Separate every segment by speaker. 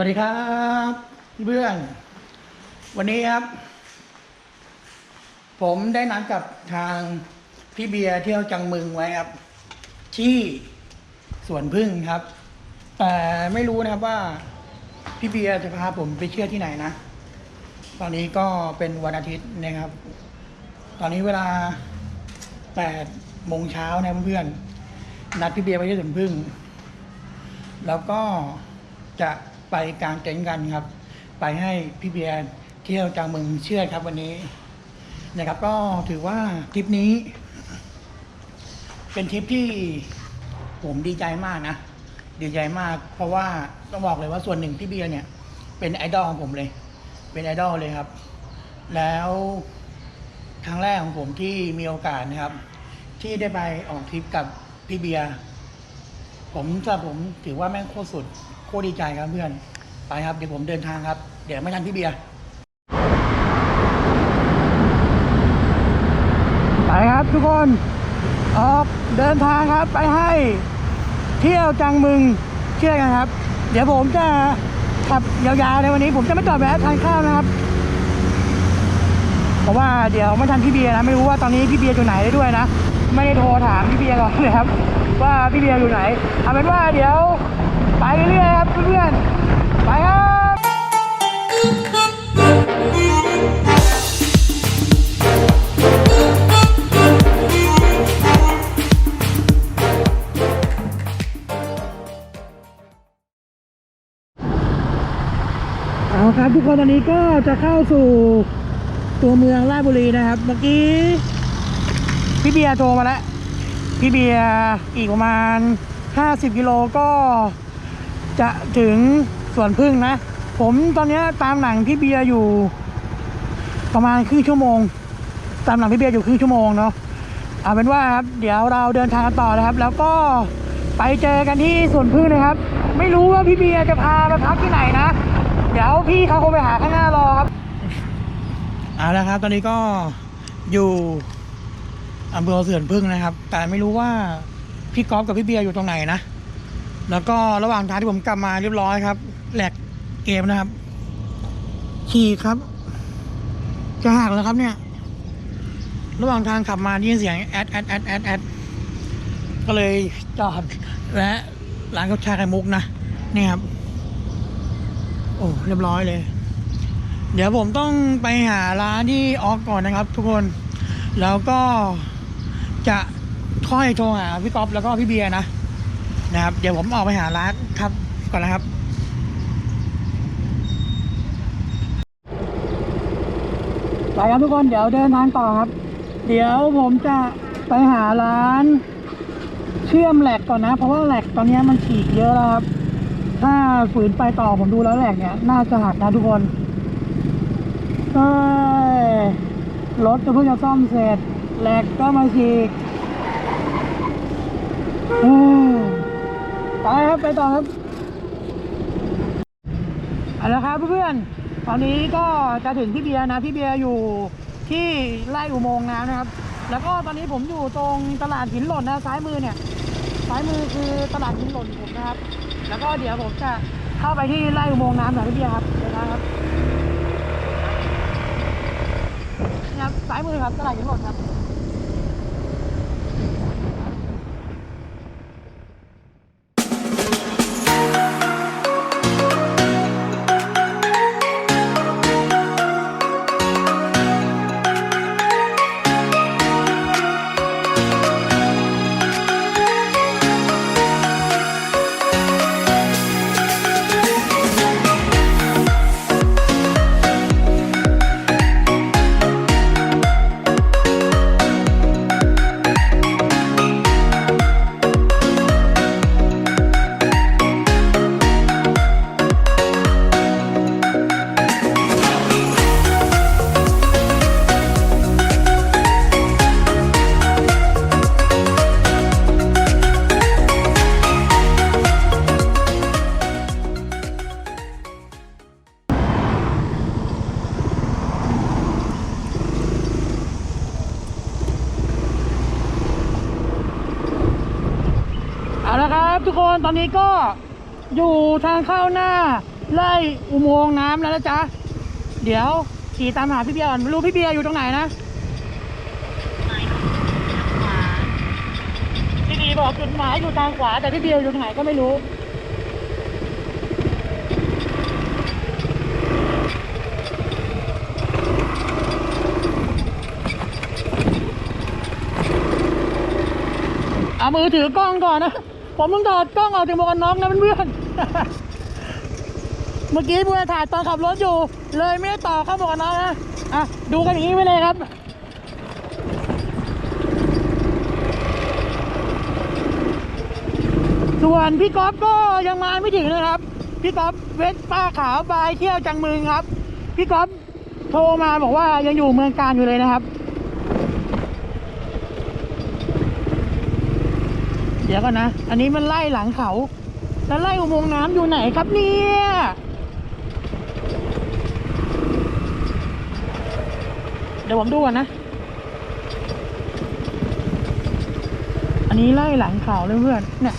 Speaker 1: วัสดีครับเพื่อน วันนี้ครับ ผมได้นัดกับทางพี่เบียร์เที่ยวจังมึงไว้ครับ ที่สวนพึ่งครับ แต่ไม่รู้นะครับว่า พี่เบียร์จะพาผมไปเที่ยวที่ไหนนะ ตอนนี้ก็เป็นวันอาทิตย์นะครับ ตอนนี้เวลาแปดโมงเช้านะเพื่อนๆนัดพี่เบียร์ไปที่สวนพึ่ง แล้วก็จะ ไปกลางเต็นท์กันครับ ไปให้พี่เบียร์เที่ยวจางเมืองเชื่อครับวันนี้นะครับ ก็ถือว่าทริปนี้ เป็นทริปที่ผมดีใจมากนะดีใจมาก เพราะว่าต้องบอกเลยว่าส่วนหนึ่งพี่เบียร์เนี่ย เป็นไอดอลของผมเลย เป็นไอดอลเลยครับ แล้วครั้งแรกของผมที่มีโอกาสนะครับ ที่ได้ไปออกทริปกับพี่เบียร์ผมสำหรับผมถือว่าแม่งโคตรสุด โคตรดีใจครับเพื่อน ไปครับเดี๋ยวผมเดินทางครับ เดี๋ยวไม่ทันพี่เบียร์ไปครับทุกคนออกเดินทางครับไปให้เที่ยวจังมึงเชื่อกันครับ เดี๋ยวผมจะขับยาวๆในวันนี้ ผมจะไม่จอดแวะทานข้าวนะครับเพราะว่าเดี๋ยวไม่ทันพี่เบียร์นะไม่รู้ว่าตอนนี้พี่เบียร์อยู่ไหนด้วยนะไม่ได้โทรถามพี่เบียร์ก่อนเลยครับ ว่าพี่เบียร์อยู่ไหนเอาเป็นว่าเดี๋ยว ไปเรื่อยครับเพื่อนๆไปครับเอาครับทุกคนตอนนี้ก็จะเข้าสู่ตัวเมืองราชบุรีนะครับ เมื่อกี้ พี่เบียร์โทรมาแล้ว พี่เบียร์อีกประมาณ 50กิโลก็ จะถึงสวนพึ่งนะ ผมตอนนี้ตามหลังพี่เบียร์อยู่ ประมาณครึ่งชั่วโมง ตามหลังพี่เบียร์อยู่ครึ่งชั่วโมงเนาะเอาเป็นว่าครับเดี๋ยวเราเดินทางกันต่อนะครับ แล้วก็ไปเจอกันที่สวนพึ่งนะครับ ไม่รู้ว่าพี่เบียร์จะพาไปพักที่ไหนนะ เดี๋ยวพี่เขาคงไปหาข้างหน้ารอครับเอาละครับ ตอนนี้ก็อยู่อำเภอเสื่อนพึ่งนะครับ แต่ไม่รู้ว่าพี่ก๊อฟกับพี่เบียร์อยู่ตรงไหนนะ แล้วก็ระหว่างทางที่ผมกลับมาเรียบร้อยครับแหลกเกมนะครับขี่ครับ จะหักแล้วครับเนี่ย ระหว่างทางขับมาได้ยินเสียงแอดแอดแอดแอดแอดก็เลยจอดและร้านกาชาไข่มุกนะนี่ครับ โอ้เรียบร้อยเลย เดี๋ยวผมต้องไปหาร้านที่ออกก่อนนะครับ ทุกคน แล้วก็จะค่อยโทรหาพี่ก๊อฟแล้วก็พี่เบียร์นะ นะครับ เดี๋ยวผมออกไปหาร้านครับก่อนนะครับไปครับทุกคนเดี๋ยวเดินทางต่อครับ เดี๋ยวผมจะไปหาร้าน เชื่อมแหลกก่อนนะ เพราะว่าแหลกตอนนี้มันฉีกเยอะแล้วครับ ถ้าฝืนไปต่อผมดูแล้วแหลกเนี่ย น่าจะหักนะทุกคนเอ้ยรถก็เพิ่งจะซ่อมเสร็จแหลกก็มาฉีกเอ้ย ไปครับไปต่อครับเอาละครับเพื่อนๆตอนนี้ก็จะถึงพี่เบียร์นะพี่เบียร์อยู่ที่ไร่อุโมงค์น้ำนะครับ แล้วก็ตอนนี้ผมอยู่ตรงตลาดหินหล่นนะซ้ายมือเนี่ยซ้ายมือคือตลาดหินหล่นผมนะครับ แล้วก็เดี๋ยวผมจะเข้าไปที่ไร่อุโมงค์น้ำหน่อยพี่เบียร์ครับเดี๋ยวนะครับนี่ครับซ้ายมือครับตลาดหินหล่นครับ ตอนนี้ก็อยู่ทางเข้าหน้าไล่อุโมงค์น้ำแล้วนะจ๊ะ เดี๋ยวขี่ตามหาพี่เบียร์ก่อนไม่รู้พี่เบียร์อยู่ตรงไหนนะ พี่ดีบอกจุดหมายอยู่ทางขวา แต่พี่เบียร์อยู่ตรงไหนก็ไม่รู้ เอามือถือกล้องก่อนนะ ผมต้องถอดกล้องออกจากหมวกกันน็อกนะเพื่อนๆ เมื่อกี้เพื่อนถ่ายตอนขับรถอยู่ เลยไม่ได้ต่อเข้าหมวกกันน็อกนะ อะ ดูกันอย่างนี้ไปเลยครับส่วนพี่ก๊อฟก็ยังมาไม่ถึงนะครับ พี่ก๊อฟเวสป้าขาวบายเที่ยวจังมึงครับ พี่ก๊อฟโทรมาบอกว่ายังอยู่เมืองการอยู่เลยนะครับ เดี๋ยวก่อนนะ อันนี้มันไล่หลังเขา แล้วไล่อุโมงค์น้ำอยู่ไหนครับเนี่ยเดี๋ยวผมดูก่อนนะ อันนี้ไล่หลังเขาเลยเพื่อนเนี่ย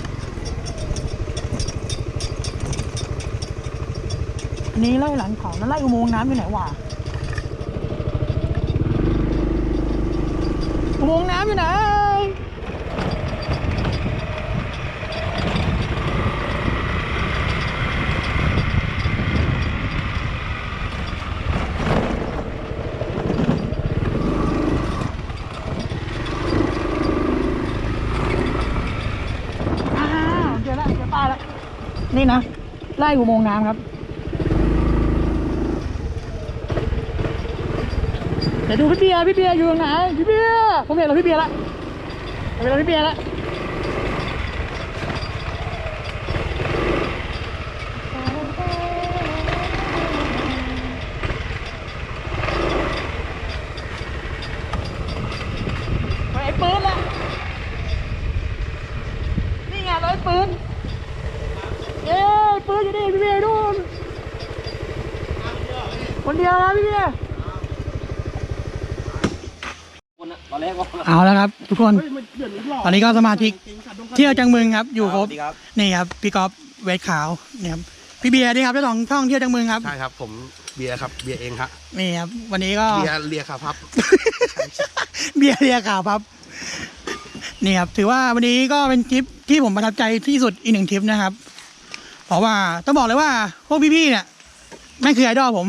Speaker 1: อันนี้ไล่หลังเขาแล้วไล่อุโมงค์น้ำอยู่ไหนวะอุโมงค์น้ำอยู่ไหน อ้าวเจอแล้วเจอป้าแล้ว นี่นะไล่อุโมงค์น้ำครับ เดี๋ยวดูพี่เบียร์พี่เบียร์อยู่ตรงไหนพี่เบียร์ผมเห็นเราพี่เบียร์ละผมเห็นเราพี่เบียร์ละไปไอ้ปืนละนี่ไงรถปืนเอ้ยปืนอยู่นี่พี่เบียร์ดูนคนเดียวนะพี่เบียร์
Speaker 2: ตอนแรกว่า
Speaker 1: เอาแล้ว ครับทุกคน ตอนนี้ก็สมาชิกเที่ยวจังมึงครับ อยู่ครบ
Speaker 2: สวัสดีครับ
Speaker 1: นี่ครับพี่ก๊อฟเวทขาวนี่ครับพี่เบียร์นี่ครับเจ้าของช่องเที่ยวจังมึงครับ
Speaker 3: ใช่ครับ ผมเบียร์ครับเบียร์เองครับ
Speaker 1: นี่ครับ วันนี้ก็
Speaker 3: เบียร์เลียครับพับ
Speaker 1: เบียร์เรียขาวครับนี่ครับถือว่าวันนี้ก็เป็นทริปที่ผมประทับใจที่สุดอีกหนึ่งทริปนะครับ เพราะว่าต้องบอกเลยว่าพวกพี่ๆเนี่ยแม่งคือไอดอลผม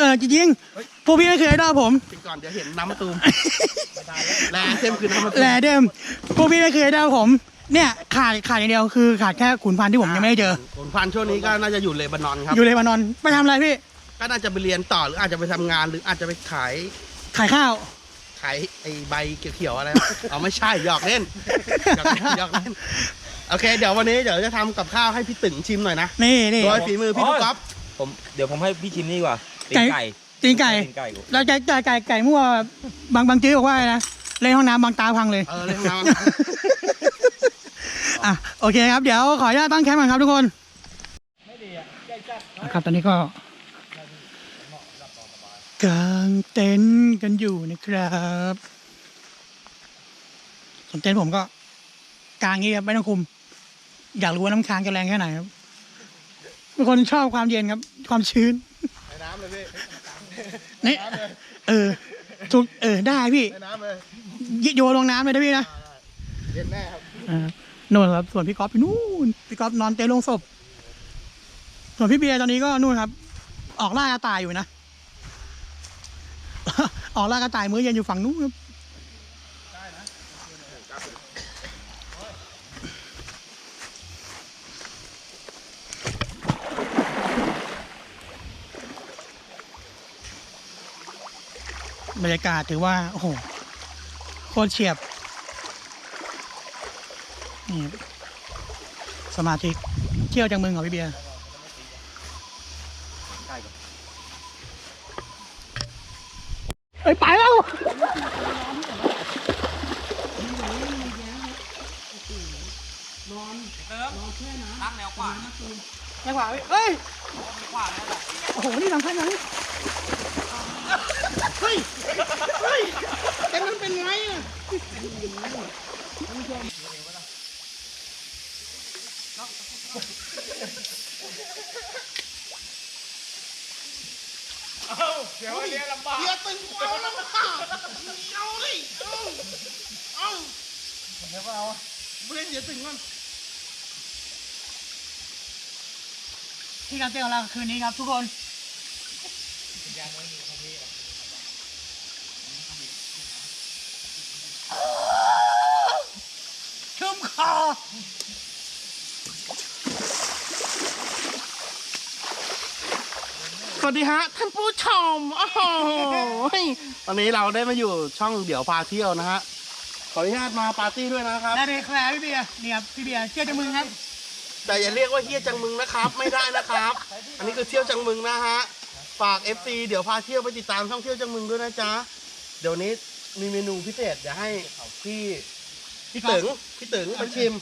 Speaker 1: เออจริงๆพวกพี่ไม่งคือไอดอลผม
Speaker 3: กินก่อนเดี๋ยวเห็นน้ำมะตูมแลเต็มคือน้ำมะตูม
Speaker 1: แหล่เดิมพวกพี่ไม่เคยได้ผม เนี่ยขาดขาดอย่างเดียวคือขาดแค่ขุนพันธุ์ที่ผมยังไม่ได้เจอ
Speaker 3: ขุนพันธุ์ช่วงนี้ก็น่าจะอยู่เลบานอนครับ
Speaker 1: อยู่เลบานอนไปทำอะไรพี่
Speaker 3: ก็น่าจะไปเรียนต่อหรืออาจจะไปทำงานหรืออาจจะไปขาย
Speaker 1: ขายข้าว
Speaker 3: ขายไอ้ใบเขียวๆอะไรนะเอาไม่ใช่หยอกเล่นหยอกเล่นหยอกเล่นโอเค เดี๋ยววันนี้เดี๋ยวจะทำกับข้าวให้พี่ตึงชิมหน่อยนะ
Speaker 1: นี่นี่
Speaker 3: โดยฝีมือพี่ลูกก๊อฟ
Speaker 2: ผมเดี๋ยวผมให้พี่ชิมนี่ดีกว่าตี
Speaker 1: ไก่
Speaker 2: นไก่
Speaker 1: ตีนไก่
Speaker 2: ตีนไก่กู
Speaker 1: แล้วไก่ไก่ไก่ไก่มั่วบางบางจื้อบอกว่าอะไรนะเล่นห้องน้ำบางตาพังเลย
Speaker 3: เออเลยมา
Speaker 1: อะโอเคครับเดี๋ยวขออนุญาตตั้งแคมป์ก่อนครับทุกคนนะครับตอนนี้ก็กางเต็นท์กันอยู่นะครับส่วนเต็นท์ผมก็กางงี้ครับไม่ต้องคุม อยากรู้ว่าน้ำค้างจะแรงแค่ไหนครับ เป็นคนชอบความเย็นครับ ความชื้น
Speaker 3: น้ำเลยพี่
Speaker 1: นี่เออถูกเออได้พี่
Speaker 3: น้ำเลย
Speaker 1: โยนลงน้ำเลยนะพี่นะ
Speaker 3: เย็นแน่ครับ
Speaker 1: อ่านู่นครับ ส่วนพี่ก๊อฟอยู่นู่นพี่ก๊อฟนอนเต็นท์โลงศพ ส่วนพี่เบียร์ตอนนี้ก็นู่นครับ ออกล่ากระต่ายอยู่นะออกล่ากระต่ายมื้อเย็นอยู่ฝั่งนู้นครับ บรรยากาศถือว่า โอ้โห โคตรเฉียบ นี่สมาธิเที่ยวจังเมืองขอพี่เบียร์เอ้ย ไปแล้วตั้งแนวขวาแนวขวาเอ้ย โอ้โห นี่สำคัญนะ แต่มันเป็นไงอะเดี๋
Speaker 3: ยวเลี้ยลำบากเดี๋ยวตึงคอลำบากเอาเลยเอาเดี๋ยวเอาเล่นเดี๋ยวตึงมัน
Speaker 1: ที่การเต้ยของเราคืนนี้ครับทุกคน
Speaker 3: สวัสดีฮะ ท่านผู้ชม โอ้โหตอนนี้เราได้มาอยู่ช่องเดี๋ยวพาเที่ยวนะฮะ ขออนุญาตมาปาร์ตี้ด้วยนะครับ
Speaker 1: ได้เลยครับพี่เบียร์นี่ครับพี่เบียร์เชื่อใจมึงครับ
Speaker 3: แต่อย่าเรียกว่าเฮียจังมึงนะครับ ไม่ได้นะครับ อันนี้คือเที่ยวจังมึงนะฮะ ฝาก FC เดี๋ยวพาเที่ยวไปติดตามช่องเที่ยวจังมึงด้วยนะจ๊ะ เดี๋ยวนี้มีเมนูพิเศษเดี๋ยวให้พี่ พี่ตึงพี่ตึงไปชิม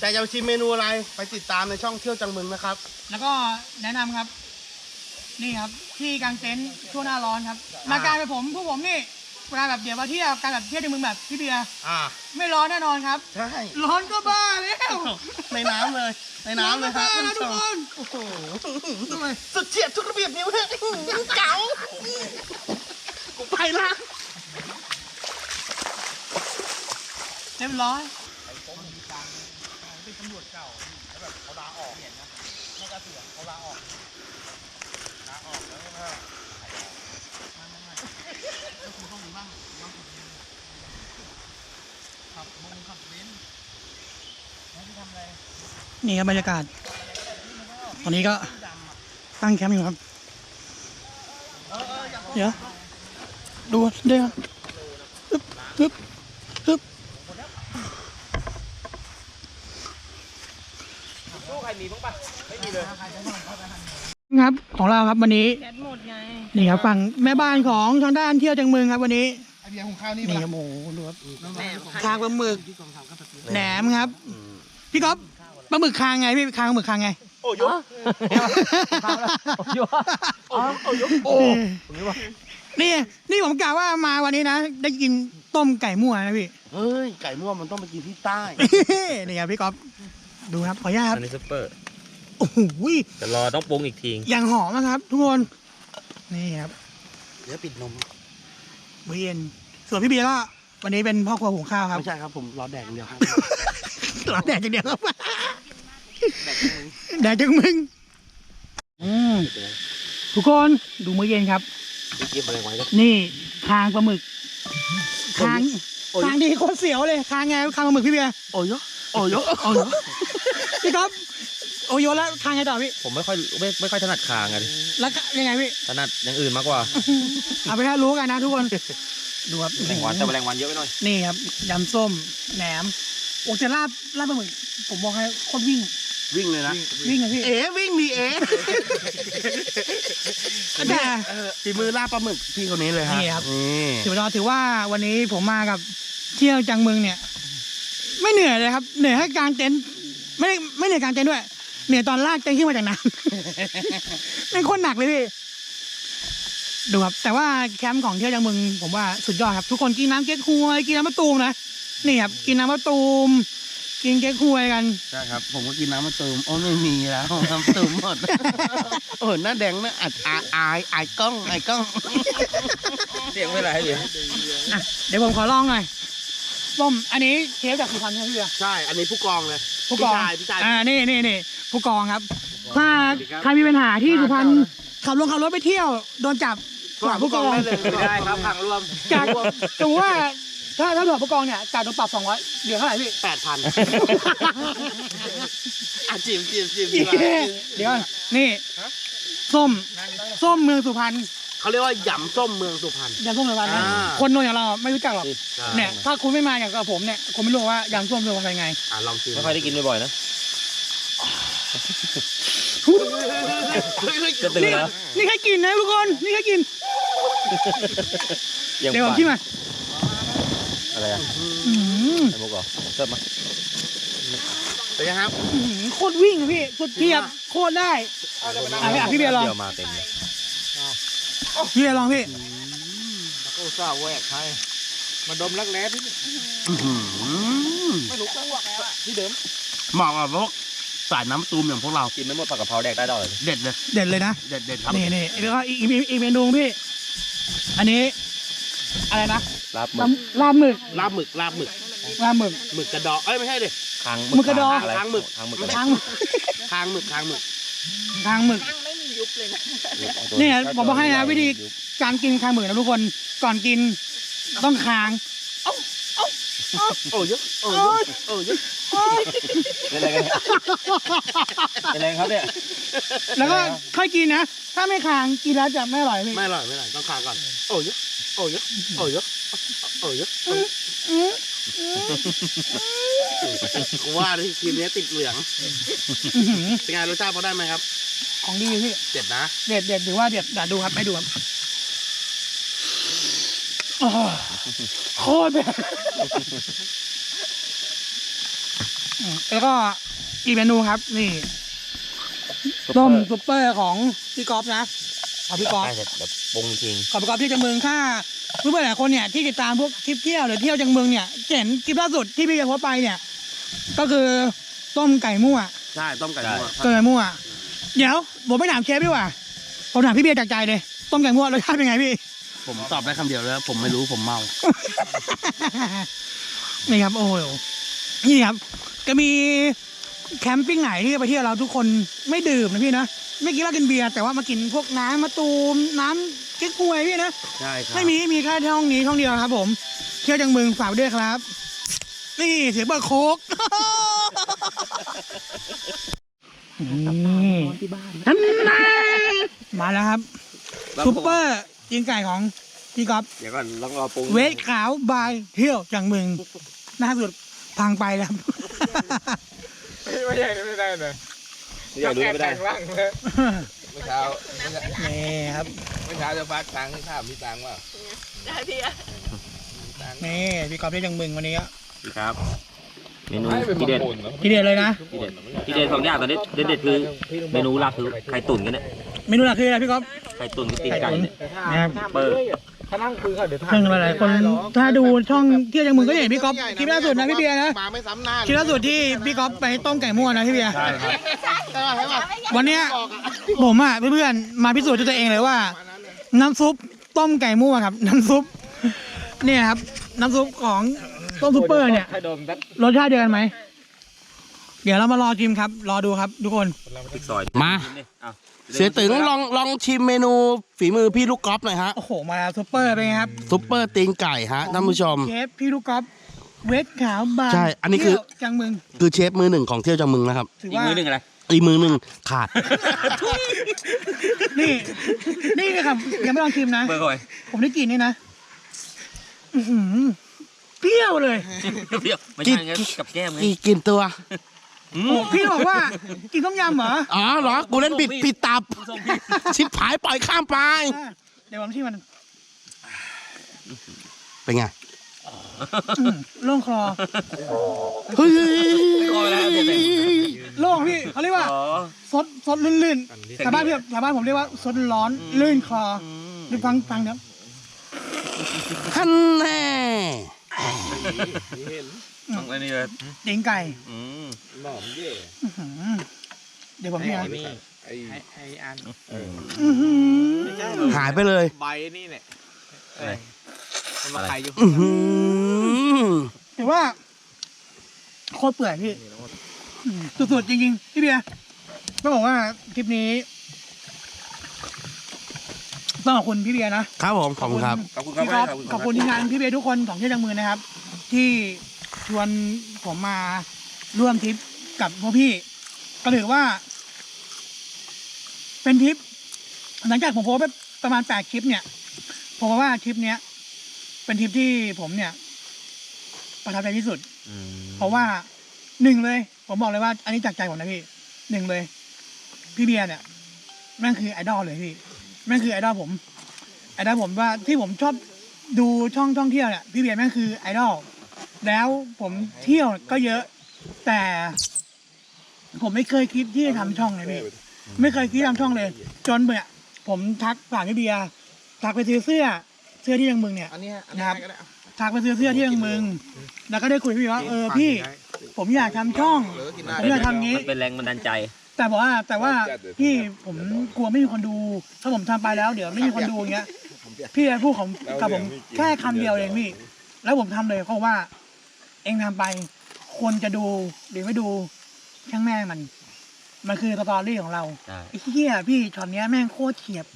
Speaker 3: แต่จะไปชิมเมนูอะไรไปติดตามในช่องเที่ยวจังมึงนะครับ
Speaker 1: แล้วก็แนะนำครับ นี่ครับ ที่กางเต็นท์ช่วงหน้าร้อนครับ มาการไปผมพวกผมนี่เวลาแบบเดี๋ยวมาเที่ยวการแบบเที่ยวในเมืองแบบพี่เบียร์
Speaker 3: อ่า
Speaker 1: ไม่ร้อนแน่นอนครับ
Speaker 3: ใช่
Speaker 1: ร้อนก็บ้าแล้ว
Speaker 3: ในน้ำเลย ในน้ำเลยครับ
Speaker 1: ร้อนก็บ้า
Speaker 3: ท่าน
Speaker 1: นะ
Speaker 3: ผู้
Speaker 1: ทุ
Speaker 3: ช
Speaker 1: ก
Speaker 3: ม
Speaker 1: คนทำไม
Speaker 3: สุดเฉียดทุกระเบียบนิ้วเลยเก๋ากูไปละ
Speaker 1: เต็มร้อยไอ้โป
Speaker 4: ๊มีการเป็นตำรวจเก่าแล้วแบบเขาลาออกเห็นนะไม่ก
Speaker 1: ระเสือ
Speaker 4: เขาลาออกลาออกแล้วก็ไม่ไม่ไม่แล้คุณต้องบ้างบ้างคนเดี
Speaker 1: ย
Speaker 4: วขับมงขับเบ
Speaker 1: น
Speaker 4: ซ์แล้วที่ทำอะไร
Speaker 1: นี่ครับบรรยากาศ ตอนนี้ก็ตั้งแคมป์อยู่ครับ เดี๋ยว ดูเด้วยวปึ๊บปึ๊บ
Speaker 2: ตู้ใครมีบ้างปะไม่มีเลย
Speaker 1: ครับของเราครับวันนี้
Speaker 5: แบตหมดไง
Speaker 1: นี่ครับฝั่งแม่บ้านของทางด้านเที่ยวจังเมืองครับวันนี้
Speaker 3: ไอเบียร์ของข้าวนี่
Speaker 1: นี่
Speaker 3: ปะ
Speaker 1: ครับโอ้โหดูครับ
Speaker 5: แหนม
Speaker 1: คางปลาหมึกแหนมครับ พี่ก๊อฟปลาหมึกคางไงพี่คางปลาหมึกคางไง
Speaker 3: โอ้ยก
Speaker 1: โอ้นี่นี่ผมกล่าวว่ามาวันนี้นะ ได้กินต้มไก่มั่วนะพี่
Speaker 3: เฮ้ย ไก่ม่วงมันต้องไปกินที่ใต้
Speaker 1: นี่ครับพี่ก๊อฟ ดูครับขออนุญาตค
Speaker 2: อั
Speaker 1: รับ
Speaker 2: นนี้ซุปเปอร์
Speaker 1: โอ้โห
Speaker 2: แต่รอต้องปรุงอีกที
Speaker 1: อย่างหอมนะครับ ทุกคนนี่ครับ
Speaker 3: เดี๋ยวปิดนม
Speaker 1: มื้อเย็นส่วนพี่เบียร์ก็วันนี้เป็นพ่อครัวหุงข้าวครับ
Speaker 3: ไม่ใช่ครับผมรอแดกอย่างเดียวครับ
Speaker 1: หลอดแดดอย่างเดียวครับแดดจังมึงอืมทุกคนดูมื้อเย็นครับ
Speaker 2: พี่เก็บอะไรไว้ก็
Speaker 1: นี่คางปลาหมึกคาง
Speaker 3: โอ้ย
Speaker 1: คางดีโคตรเสียวเลยคางไงคางปลาหมึกพี่เบียร์
Speaker 3: โอ้ยกโอ้ยกโอ้ยก
Speaker 1: พี่ก๊อฟโอโยนแล้วคางไงต่อพี่
Speaker 2: ผมไม่ค่อยไม่ไม่ค่อยถนัดคางกัน
Speaker 1: แล้วยังไงพี่
Speaker 2: ถนัดอย่างอื่นมากกว่า
Speaker 1: เอาไปให้รู้กันนะทุกคนดูครับ
Speaker 2: แมลงวันแต่แมลงวันเยอะไปหน่อย
Speaker 1: นี่ครับยำส้มแหนมโอ้จะลาบลาบปลาหมึกผมบอกให้โคตรวิ่ง
Speaker 3: วิ่งเลยนะ
Speaker 1: วิ่งเลยพี่
Speaker 3: เอ๋วิ่งดีเอ๋
Speaker 1: แต่
Speaker 3: ฝีมือล่าปลาหมึกพี่คนนี้เลยฮะ
Speaker 1: นี่ครับ
Speaker 3: นี่
Speaker 1: ถือว่าถือว่าวันนี้ผมมากับเที่ยวจังเมืองเนี่ย ไม่เหนื่อยเลยครับ เหนื่อยแค่กางเต็นท์ ไม่ได้ไม่เหนื่อยกางเต็นท์ด้วย เหนื่อยตอนลากเต็นท์ขึ้นมาจากน้ำเป็นคนหนักเลยพี่ ดูครับ แต่ว่าแคมป์ของเที่ยวจังเมืองผมว่าสุดยอดครับ ทุกคนกินน้ำเก๊กฮวย กินน้ำมะตูมนะ นี่ครับ กินน้ำมะตูม กินเก๊กฮวยกัน
Speaker 3: ใช่ครับ ผมก็กินน้ำมะตูมโอ้ไม่มีแล้วน้ำมะตูมหมด โอ้หน้าแดงนะอัดอายอายอายกล้องอายกล้อง
Speaker 2: เสียงไม่ไรให้เหรียญ
Speaker 1: อะ เดี๋ยวผมขอลองหน่อยส้มอันนี้เชฟจากสุพรรณใช่ไหมพี่เบียร์
Speaker 3: ใช่ อันนี้ผู้กองเลย
Speaker 1: ผู้กอง
Speaker 3: พี่ชายพี่ชาย
Speaker 1: อ่านี่นี่นี่ผู้กองครับ ถ้าใครมีปัญหาที่สุพรรณขับรถขับรถไปเที่ยวโดนจับ
Speaker 3: ก็หาผู้กองได้เลย
Speaker 2: ไม่ได้ครับขังรวม
Speaker 1: จากสมมติว่าถ้าถ้าตรวจผู้กองเนี่ยจ่ายโดนปรับสองร้อยเหลือเท่าไหร่พี่
Speaker 3: แปดพันอะจิมจิมจิม
Speaker 1: เดี๋ยวก่อนนี่ส้มส้มเมืองสุพรรณ
Speaker 3: เขาเรียกว่าหยำส้มเมืองสุพรรณ
Speaker 1: ยำส้มสุพรรณนะ
Speaker 3: อ่า
Speaker 1: คนโนนอย่างเราไม่รู้จักหรอก
Speaker 3: ใช่
Speaker 1: เนี่ย ถ้าคุณไม่มาอย่างกับผมเนี่ยคุณไม่รู้ว่ายำส้มสุพรรณเป็นไง
Speaker 3: อะลองชิม
Speaker 2: ไม่ค่อยได้กินบ่อยๆนะ
Speaker 3: เฮ้ยเฮ้ย
Speaker 2: จะตื่น
Speaker 1: นี่
Speaker 2: แล้ว
Speaker 1: นี่แค่กินนะทุกคนนี่แค่กิน
Speaker 2: ยัง
Speaker 1: เดี๋ยวผม
Speaker 2: ปั่น
Speaker 1: ชิมมา
Speaker 2: อะไรอะ
Speaker 1: อืม
Speaker 2: ไอ้มุกเหรอเสิร์ฟมา
Speaker 3: เป็นไงครับ
Speaker 1: อื้อหือโคตรวิ่งอะพี่สุดเทียบโคตรได้อะพี่อะพี่เบียร์ลอง
Speaker 2: เดี๋ยวมาเต็มเลย
Speaker 1: พี่เบียร์ลองพี่
Speaker 2: ก็อุตส่าห์แหวกให้มาดมรักแร้พี่
Speaker 3: อื้อหือ
Speaker 1: ไม่รู้จังหวะแล้ว
Speaker 2: ที่เดิม
Speaker 3: เหมาะกับพวกสายน้ำตูมอย่างพวกเรา
Speaker 2: กินไม่หมดผักกะเพราแดกได้ดอกเลย
Speaker 3: เด็ดเลย
Speaker 1: เด่นเลยนะ
Speaker 3: เด็ดเด็ดครับ
Speaker 1: นี่นี่แล้วก็อีกอีกอีกอีกเมนูพี่ อันนี้ อะไรนะ
Speaker 2: รับห
Speaker 1: ลา
Speaker 2: มึ
Speaker 1: บ
Speaker 2: ก
Speaker 1: ลาบหมึก
Speaker 3: ลาบหมึกลาบหมึก
Speaker 1: ลาบหมึก
Speaker 3: หมึกกระดอกเอ้ยไม่ใช่ดิ
Speaker 2: คาง
Speaker 1: หมึกกระดอง
Speaker 2: ไร
Speaker 3: คางหมึก
Speaker 2: คางหมึก
Speaker 1: ทางหมึก
Speaker 3: คางหมึกคางหมึก
Speaker 1: ทางหมึก
Speaker 5: ไม่มียุบเลยนะ
Speaker 1: เนี่ยผมบอกให้นะวิธีการกินคางหมึกนะทุกคนก่อนกินต้องคาง
Speaker 3: โอ้ยเยอะโอ้ยเยอะโอ้ยเยอะ
Speaker 2: เป็นอะไรกันเนี่ยเป็นอะไรครับเนี่ย
Speaker 1: แล้วก็ค่อยกินนะ ถ้าไม่คางกินแล้วจะไม่อร่อยพี่
Speaker 3: ไม่อร่อยไม่อร่อยต้องคางก่อน โอ้ยเยอะโอ้ยเยอะโอ้ยเยอะโอ้ยเยอะ
Speaker 1: อื้อ
Speaker 3: กูว่าที่ทีมนี้ติดเหลือง
Speaker 1: อื้อหือ
Speaker 3: เป็นไงรสชาติพอได้ไหมครับ
Speaker 1: ของดีพี่
Speaker 3: เจ็ดนะ
Speaker 1: เด็ดเด็ดถือว่าเด็ดเดี๋ยวดูครับให้ดูครับโอ้โหโคตรเด็ดอืมแล้วก็อีกเมนูครับ นี่ต้มซุปเปอร์ของพี่กอล์ฟนะของพี่กอล์ฟ
Speaker 2: ได้เสร็จเดี๋ยวปรุงอีกที
Speaker 1: ขอบคุณครับที่จังเมืองค่าเพื่อนๆหลายคนเนี่ยที่ติดตามพวกทริปเที่ยวหรือเที่ยวจังเมืองเนี่ยจะเห็นคลิปล่าสุดที่พี่เบียร์โพสต์ไปเนี่ย ก็คือต้มไก่มั่ว
Speaker 3: ใช่ต้มไก่มั่ว
Speaker 1: ต้มไก่มั่ว เดี๋ยวผมไปถามเชฟดีกว่าผมถามพี่เบียร์จากใจเลย ต้มไก่มั่วรสชาติเป็นไงพี่
Speaker 3: ผมตอบได้คำเดียวเลยผมไม่รู้ผมเมา
Speaker 1: นี่ครับ โอ้โหนี่ครับก็มีแคมปิ้งไหนที่ไปเที่ยวเราทุกคนไม่ดื่มนะพี่นะไม่กินเหล้ากินเบียร์แต่ว่ามากินพวกน้ำมะตูมน้ำเก๊กฮวยพี่นะ
Speaker 3: ใช่ครับ
Speaker 1: ไม่มีมีแค่ช่องนี้ช่องเดียวครับ ผม เที่ยวจังเมืองฝากไว้ด้วยครับ นี่เสียงเบอร์โคก นี่ที่บ้านนั่นนะมาแล้วครับซุปเปอร์ยิงไก่ของพี่ก๊อฟ
Speaker 2: เดี๋ยวก่อนต้องรอปรุง
Speaker 1: เวทขาวบายเที่ยวจังเมืองหน้าสุดพังไปแล้วครับ
Speaker 4: ไม่ใช่ไม่ได้เลย
Speaker 2: อยากดูไม่ได้
Speaker 4: แต่งร่างเลยเมื่อเช้า
Speaker 1: นี่ครับ
Speaker 4: เมื่อเช้าจะพักตังค์ให้ข้าวมีตังค์ว่า
Speaker 5: ได้พี่อะ
Speaker 1: นี่พี่ก๊อฟเที่ยวจังเมืองวันนี้อะ
Speaker 2: ครับ เมนูที่เด็ด
Speaker 1: ทีเด็ดเลยนะ
Speaker 2: ที่เด็ดที่เด็ดสองอย่างตอนนี้เด็ดๆคือเมนูหลักคือไข่ตุ๋นกันเนี่ย
Speaker 1: เมนูหลักคืออะไรพี่ก๊อฟ
Speaker 2: ไข่ตุ๋นกับตีนไก่เนี่ย
Speaker 1: นะครับ
Speaker 2: เปิด
Speaker 4: ถ้านั่งคุยเขาเดี๋ยว
Speaker 1: ซึ่งหลายๆคนถ้าดูช่องเที่ยวจังเมืองก็จะเห็นพี่ก๊อฟคลิปล่าสุดนะพี่เบียร์นะ
Speaker 3: มาไม่ซ้ำหน้า
Speaker 1: คลิปล่าสุดที่พี่ก๊อฟไปต้มไก่มั่วนะพี่เบียร์
Speaker 3: ใช่ครับใช่ป่ะใช่ป่ะ
Speaker 1: วันเนี้ยผมอะเพื่อนๆมาพิสูจน์ด้วยตัวเองเลยว่า น้ำซุปต้มไก่มั่วครับ น้ำซุปเนี่ยครับ น้ำซุปของ ต้มซุปเปอร์เนี่ย
Speaker 4: ให้โดนตัด
Speaker 1: รสชาติเดียวกันไหม เดี๋ยวเรามารอชิมครับ รอดูครับทุกคน
Speaker 2: ติ๊กซอย
Speaker 3: มา
Speaker 2: อ้าว
Speaker 3: เสียตึงลองลองชิมเมนูฝีมือพี่ลูกกอล์ฟหน่อยฮะ
Speaker 1: โอ้โห มาแล้วซุปเปอร์เป็นไงครับ
Speaker 3: ซุปเปอร์ตีนไก่ฮะท่านผู้ชม
Speaker 1: เชฟพี่ลูกกอล์ฟเวทขาวบาง
Speaker 3: ใช่อันนี้คือ
Speaker 1: เที่ยวจังเมือง
Speaker 3: คือเชฟมือหนึ่งของเที่ยวจังมึงนะครับ
Speaker 1: ถือ
Speaker 2: อีก
Speaker 1: ว่า
Speaker 2: มือหนึ่งอะไร
Speaker 3: อีกมือหนึ่งขาด
Speaker 1: นี่ นี่นะครับยังไม่ลองชิมนะ
Speaker 2: เบอร์ก่อย
Speaker 1: ผมได้กลินนี่นะ อื้อหือ เปรี้ยวเลย
Speaker 2: เปรี้ยวไม่ใช่งั้นกับแก้มไง
Speaker 3: กี่กินตัว
Speaker 2: อื
Speaker 1: โอ้
Speaker 2: ม
Speaker 1: พี่บอกว่ากินต้มยำเหรอ
Speaker 3: อ๋อเหรอ กูเล่นปิดปิดตับ
Speaker 2: ส่งพี่
Speaker 3: ชิบหายปล่อยข้ามไป
Speaker 1: อะเดี๋ยวผมชิมมัน
Speaker 3: เป็นไง
Speaker 1: อืมโล่งคอ
Speaker 3: เฮ้ย
Speaker 2: คอแล้วเดี๋ยว
Speaker 1: โล่งพี่เขาเรียกว่า
Speaker 2: อ๋อ
Speaker 1: ซดซดลื่นๆชาวบ้านพี่ชาวบ้านผมเรียกว่าซดร้อนลื่นคอ
Speaker 2: อืม
Speaker 1: ดูฟังฟังเดี๋ยว
Speaker 3: ท่านแน่
Speaker 2: ต้องอันนี้เลย
Speaker 1: ตีนไก่
Speaker 2: อืม
Speaker 4: หนอมเย่
Speaker 1: อื้อหือเดี๋ยวผมนี่นะ
Speaker 4: นี่ไอ้ไอ้อัน
Speaker 1: อื้อหือ
Speaker 3: หายไปเลย
Speaker 4: ใบนี่เนี่ย
Speaker 2: อะไร
Speaker 4: มันมาขายอยู่
Speaker 3: อื้อหือ
Speaker 1: ถือว่าโคตรเปื่อยพี่อืมสุดๆจริงๆพี่เบียร์ต้องบอกว่าคลิปนี้ ต้องขอบคุณพี่เบียร์นะ
Speaker 3: ครับผมขอบคุณครับ
Speaker 2: ขอบคุณค
Speaker 1: พี่
Speaker 2: รั
Speaker 1: ครับบขอบคุณทีมงานพี่เบย์ทุกคนของเที่ยวจังมือนะครับ ที่ชวนผมมาร่วมทริปกับพวกพี่ ก็ถือว่า เป็นทริปหลังจากผมโพสต์ไปประมาณแปดคลิปเนี่ยผมว่าทริปเนี้ยเป็นทริปที่ผมเนี่ย ประทับใจที่สุด
Speaker 2: อืม
Speaker 1: เพราะว่าหนึ่งเลย ผมบอกเลยว่า อันนี้จากใจผมนะพี่หนึ่งเลย พี่เบียร์เนี่ยแม่งคือไอดอลเลยพี่ แม่งคือไอดอลผม ไอดอลผมว่าที่ผมชอบดูช่องท่องเที่ยวเนี่ยพี่เบียร์แม่งคือไอดอลแล้วผมเที่ยวก็เยอะ แต่ ผมไม่เคยคิดที่จะทำช่องเลยพี่ไม่เคยคิดทำช่องเลย จนเนี่ยผมทักผ่านพี่เบียร์ทักไปซื้อเสื้อเสื้อที่ยังมึงเนี่ย
Speaker 4: อันนี้อัน
Speaker 1: นะ
Speaker 4: นี้
Speaker 1: ครับ
Speaker 4: ก็ได้
Speaker 1: ทักไปซื้อเสื้อที่ยังมึง แล้วก็ได้คุยกับพี่ว่าเออพี่ ผมอยากทำช่อง
Speaker 4: หรือกิน
Speaker 1: ผมอยากทำงี้
Speaker 2: มันเป็นแรงบันดาลใจ
Speaker 1: แต่บอกว่าแต่ว่าพี่ผมกลัวไม่มีคนดู ถ้าผมทำไปแล้วเดี๋ยวไม่มีคนดูอย่างเงี้ย พี่จะพูดของกับผมแค่คำเดียวเองพี่ แล้วผมทำเลยเพราะว่า เองทำไป คนจะดูหรือไม่ดูช่างแม่งมัน มันคือสตอรี่ของเรา
Speaker 2: ใช่
Speaker 1: ไอ้เฮียพี่ช็อตเนี้ยแม่งโคตรเฉียบ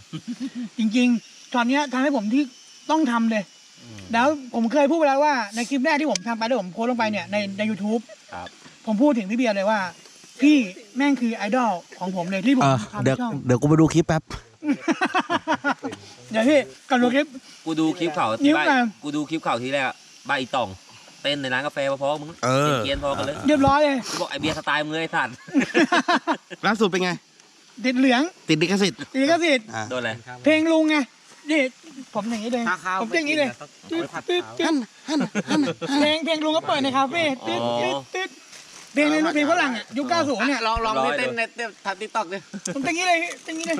Speaker 1: จริงๆช็อตเนี้ยทำให้ผมที่ต้องทำเลย
Speaker 2: อืม
Speaker 1: แล้วผมเคยพูดไปแล้วว่าในคลิปแรกที่ผมทำไปแล้วผมโพสต์ลงไปเนี่ยในใน u t u b e
Speaker 2: ครับ
Speaker 1: ผมพูดถึงพี่เบียร์เลยว่า พี่แม่งคือไอดอลของผมเลยที่ผม
Speaker 3: อะ
Speaker 1: ทำ
Speaker 3: เดี๋ยว
Speaker 1: ช่อง
Speaker 3: เดี๋ยวกูไปดูคลิปแป๊บ
Speaker 1: เดี๋ยวพี่ก่อนดูคลิป
Speaker 2: กูดูคลิปเขา
Speaker 1: นิ้
Speaker 2: ที่
Speaker 1: ว
Speaker 2: บ้าน
Speaker 1: มา
Speaker 2: กูดูคลิปเขาทีแรกอะบ้านอีตอง เต้นในร้านกาแฟพอๆมึง
Speaker 3: เออ
Speaker 2: เกรียนๆพอกันเลย
Speaker 1: เรียบร้อยเลย
Speaker 2: กูบอกไอเบียร์สไตล์มึงเลยไอ้สัตว์
Speaker 3: ล่าสุดเป็นไง
Speaker 1: ติดเหลือง
Speaker 3: ติดลิขสิทธิ์
Speaker 1: ติดก็สิทธิ์
Speaker 3: อะ
Speaker 2: โดนอะไร
Speaker 1: เพลงลุงไงนี่ผมอย่างนี้เลย
Speaker 4: ถ้าข้าว
Speaker 1: ผมอย่างนี้เลย
Speaker 4: ไม่กินอะต้องเอาไปผัด
Speaker 1: ตึ๊ด
Speaker 4: เท้า
Speaker 1: ตึ๊ด
Speaker 3: ฮั่นฮั่นฮั่น
Speaker 1: เพลงเพลงลุงก็เปิดในคาเฟ่ตึ๊ดตึ๊ดตึ๊ด เพลงในเพลงฝรั่งอะยุค90เนี่ย
Speaker 4: ลองลอง
Speaker 2: ร้อย
Speaker 4: เต้น
Speaker 2: เลย
Speaker 4: ในทับติ๊กต็อกดิ
Speaker 1: ผมอย่างนี้เลยอย่างนี้เลย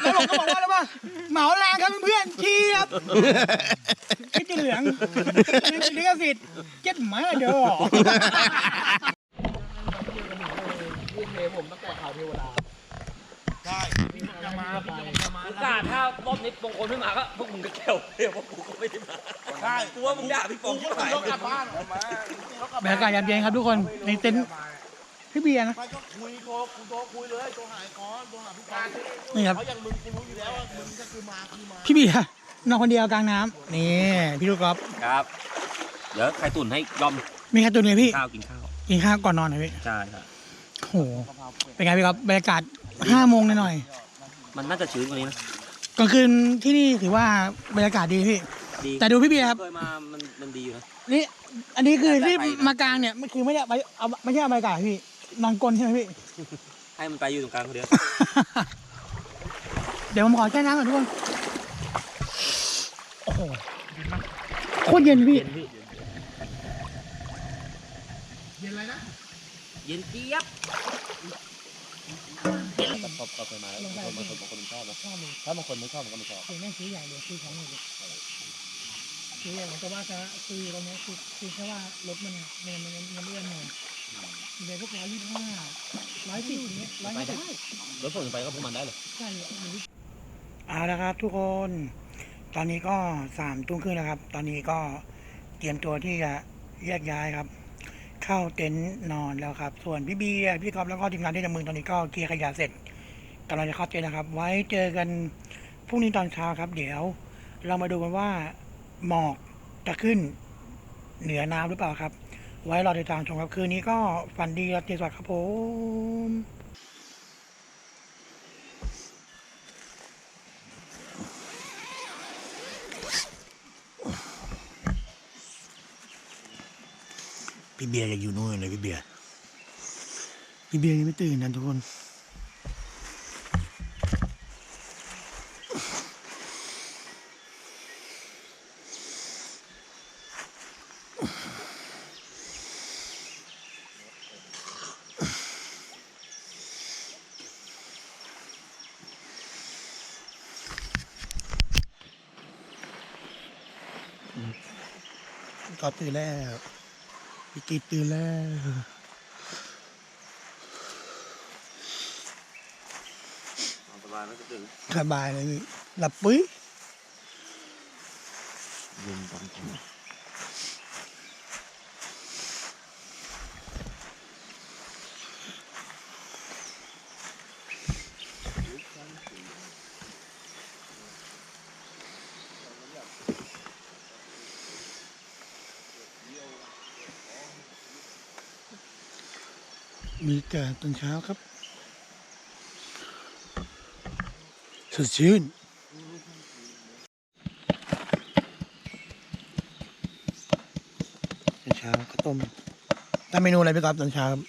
Speaker 1: แล้วผมก็บอกว่าแล้วว่าเหมาลางครับเพื่อนๆเชียบคิดจะเหลืองลิขสิทธิ์เจ็ดหมาเด้อ
Speaker 2: กูกล้า ถ้ารอบนี้บางคนไม่มาก็พวกมึงก็แก้วเดี๋ยวพวกกูก็ไม่ได้มาใช่กูว่ามึงด่าพี่ปองที่ไหน
Speaker 1: บรรยากาศยามเย็นครับทุกคนในเต็นท์พี่เบียร์นะ
Speaker 3: ก็คุยโทรกูโทรคุยเลยโทรหายก่อนโทรหาพี่การ
Speaker 1: นี่ครับ
Speaker 3: เพราอย่างมึงกูรู้อยู่แล้วว่ามึงก็คือมาคือมา
Speaker 1: พี่เบียร์นอนคนเดียวกลางน้ำนี่พี่ลูกกอล์ฟ
Speaker 2: ครับ เดี๋ยวใครตุ่นให้ยอม
Speaker 1: มีแค่ตัวนี้พี่
Speaker 2: ข้าวกินข้าว
Speaker 1: กินข้าวก่อนนอนหน่อยพี่
Speaker 2: ใช่ครับ
Speaker 1: โอ้โหเป็นไงพี่ครับบรรยากาศห้าโมงหน่อย
Speaker 2: มันน่าจะชื้นกว่านี้นะ
Speaker 1: ๆกลางคืนที่นี่ถือว่าบรรยากาศดีพี่
Speaker 2: ดี
Speaker 1: แต่ดูพี่เบียร์ครับ
Speaker 2: เคยมามันมันดีอยู่นะ
Speaker 1: นี่ อันนี้คือที่
Speaker 2: แต่ไปนะ
Speaker 1: มากลางเนี่ยมันคือไม่ได้ไปเอาไม่ใช่เอาบรรยากาศพี่นอนกลนใช่ไหมพี่
Speaker 2: ให้มันไปอยู่ตรงกลางคนเดียว
Speaker 1: เดี๋ยวผมขอแช่น้ำก่อนทุกคน โอ้โหโคตรเย็นพี่
Speaker 2: เย็นพี่
Speaker 3: เย็นอะไรนะ
Speaker 2: เย็นเจี๊ยบ เย็นตบตบไปมาแล้วบางคนบางคนบางคนชอบนะถ้าบางคนไม่ชอบมันก็ไม่ชอบ
Speaker 1: คือแม่งซื้อใหญ่เลยซื้อของหนึ่งซื้อใหญ่แต่ว่าจะคือตรงเนี้ยคือคือแค่ว่ารถมันเมนมันมันเลื่อนหน่อยอยู่ในพวกร้อยยี่สิบห้าร้อยสิบเนี้ยร้อย
Speaker 2: ไป
Speaker 1: ห้า
Speaker 2: ได้
Speaker 1: สิบ
Speaker 2: รถผมไปก็พวกมันได้เลย
Speaker 1: ใช่เอาละครับทุกคน ตอนนี้ก็สามทุ่มครึ่งแล้วครับ ตอนนี้ก็เตรียมตัวที่จะแยกย้ายครับเข้าเต็นท์นอนแล้วครับ ส่วนพี่เบียร์พี่กอฟแล้วก็ทีมงานที่จะมือตอนนี้ก็เคลียร์ขยะเสร็จ กำลังจะเข้าเต็นนะครับ ไว้เจอกันพรุ่งนี้ตอนเช้าครับ เดี๋ยว เรามาดูกันว่าหมอกจะขึ้นเหนือน้ำหรือเปล่าครับ ไว้รอติดตามชมครับคืนนี้ก็ฝันดีรับเจสวัสดิ์ครับผมพี่เบียร์ยังอยู่นู่นเลยพี่เบียร์พี่เบียร์ยังไม่ตื่นนะทุกคน ก็ตื่นแล้วพี่กิตตื่นแล้ว
Speaker 2: สบายไม่ตื่น
Speaker 1: สบายเลยพี่หลับปุ้ย
Speaker 2: เย็นตอนเช้า
Speaker 1: มีแต่ตอนเช้าครับ สดชื่นตอนเช้าข้าวต้มทำเมนูอะไรพี่กอฟตอนเช้าครับ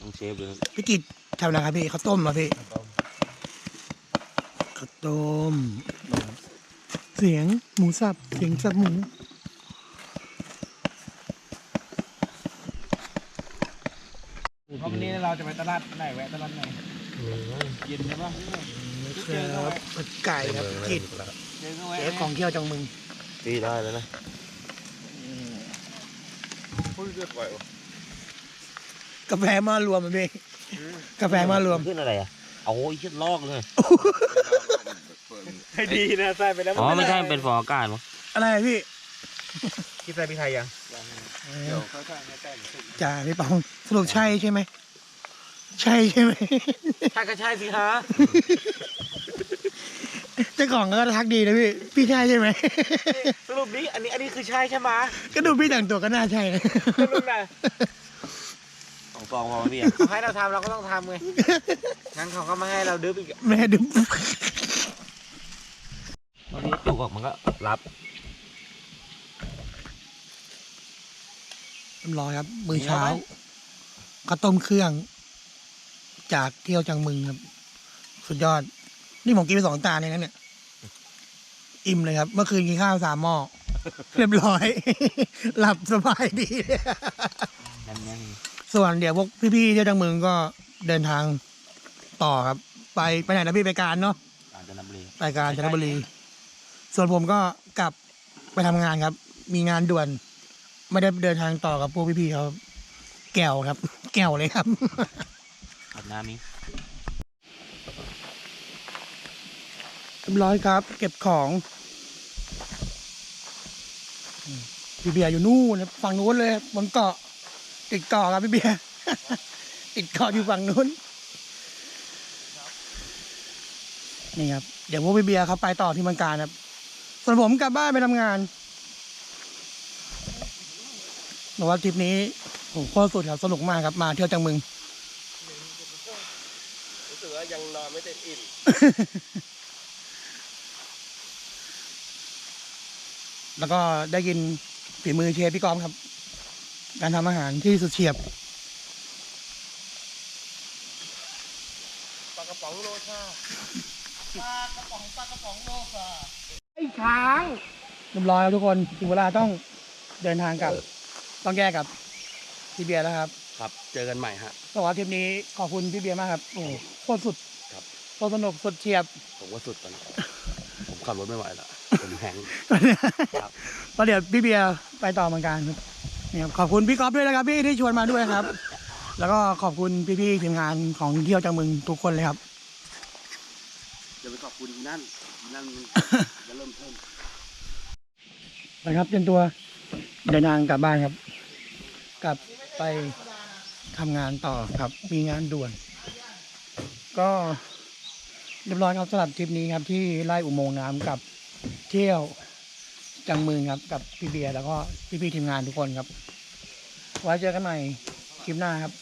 Speaker 2: ต้องเชฟเลยครับ
Speaker 1: พี่กิตทำอะไรครับพี่ข้าวต้มเหรอพี่ข้าวต้ม เสียงหมูสับ เสียงสับหมู
Speaker 4: เพราะวันนี้เรา จะไปตลาดไหนแวะตลาดไหนเย็นใช่ปะ
Speaker 1: ครับผัดไก่ครับพี่กิต
Speaker 4: เจอก็แวะ
Speaker 1: เจ๊ของเที่ยวจังมึง
Speaker 2: พี่ได้แล้วนะ
Speaker 1: กาแฟมารวมมันพี่กาแฟมารวม
Speaker 2: ขึ้นอะไรอะเอาโอ้ยเชือดลอกเลย
Speaker 4: ให้ดีนะใส่ไปแล้ว
Speaker 2: อ๋อไม่ใช่มันเป็นฟองอากาศมั้ง
Speaker 1: อะไรอะพี่
Speaker 4: คิดใส่พี่ไทยยัง
Speaker 1: เดี๋ยวจ่าพี่ปองสรุปใช่ใช่ไหม ใช่ใช่ไหม
Speaker 4: ใช่ก็ใช่สิฮะ
Speaker 1: เจ้าของก็ทักดีนะพี่ พี่ใช่ใช่ไหม
Speaker 4: สรุปนี้อันนี้อันนี้คือใช่ใช่ไหม
Speaker 1: ก็ดูพี่แต่งตัวก็น่าใช่นะ
Speaker 4: สรุปนะ
Speaker 2: ของฟองพอพี่
Speaker 4: เขาให้เราทำเราก็ต้องทำไงงั้นเขาก็ไม่ให้เราดื้ออีก
Speaker 1: แม่ดู
Speaker 2: ตอนนี้จุกออกมันก็รับ
Speaker 1: เรียบร้อยครับ มือเช้าข้าวต้มเครื่อง จากเที่ยวจังมึงครับ สุดยอด นี่ผมกินไปสองจานเลยนะเนี่ย อิ่มเลยครับ เมื่อคืนกินข้าวสามหม้อเรียบร้อย หลับสบายดี
Speaker 2: แน่น
Speaker 1: ส่วนเดี๋ยวพวกพี่ๆเที่ยวจังมึงก็เดินทางต่อครับ ไปไปไหนนะพี่ไปการเนาะ
Speaker 2: ๆกาญจนบุรี
Speaker 1: ไปการจันทบุรี ส่วนผมก็กลับไปทำงานครับ มีงานด่วน ไม่ได้เดินทางต่อกับพวกพี่ๆเขาแก้วครับ แก้วเลยครับ
Speaker 2: ขับน้ำนี้
Speaker 1: เรียบร้อยครับ เก็บของพี่เบียร์อยู่นู่นฝั่งนู้นเลยบนเกาะติดเกาะครับพี่เบียร์ติดเกาะอยู่ฝั่งนู้นนี่ครับ เดี๋ยวพวกพี่เบียร์เขาไปต่อที่มืองการครับ ส่วนผมกลับบ้านไปทำงานบอกว่าทริปนี้ผมโคตรสุดครับสนุกมากครับมาเที่ยวจังมึง
Speaker 3: รู้สึกว่ายังนอนไม่ เต็มอิ่ม
Speaker 1: แล้วก็ได้กินฝีมือเชฟพี่กอมครับ การทำอาหารที่สุดเฉียบ
Speaker 3: ปลากระป๋องโลชา
Speaker 1: ไอ้ช้างเรียบร้อยครับทุกคนถึงเวลาต้องเดินทางกลับ ต้องแยกกับพี่เบียร์แล้วครับ
Speaker 3: ครับ เจอกันใหม่ฮะ
Speaker 1: ต้องบอกว่าทริปนี้ขอบคุณพี่เบียร์มากครับ โอ้โหโคตรสุด
Speaker 3: ครับ
Speaker 1: โคตรสนุกสุดเฉียบ
Speaker 3: ผมว่าสุดตอนนี้ผมขับรถไม่ไหวแล้วผมแหงครับ
Speaker 1: ก็เดี๋ยวพี่เบียร์ไปต่อเหมือนกันครับเนี่ยขอบคุณพี่ก๊อฟด้วยนะครับพี่ที่ชวนมาด้วยครับ แล้วก็ขอบคุณพี่ๆทีมงานของเที่ยวจังมึงทุกคนเลยครับ
Speaker 3: จะไปขอบคุณอีนั่นอีนั่นมันจะเริ่มเพิ่ม
Speaker 1: นะครับเตรียมตัวเดินทางกลับบ้านครับ กลับไปทำงานต่อครับมีงานด่วน ก็ เรียบร้อยครับสำหรับทริปนี้ครับที่ไล่อุโมงค์น้ำกับเที่ยวจังมือครับกับพี่เบียร์แล้วก็พี่ๆทีมงานทุกคนครับไว้เจอกันใหม่คลิปหน้าครับ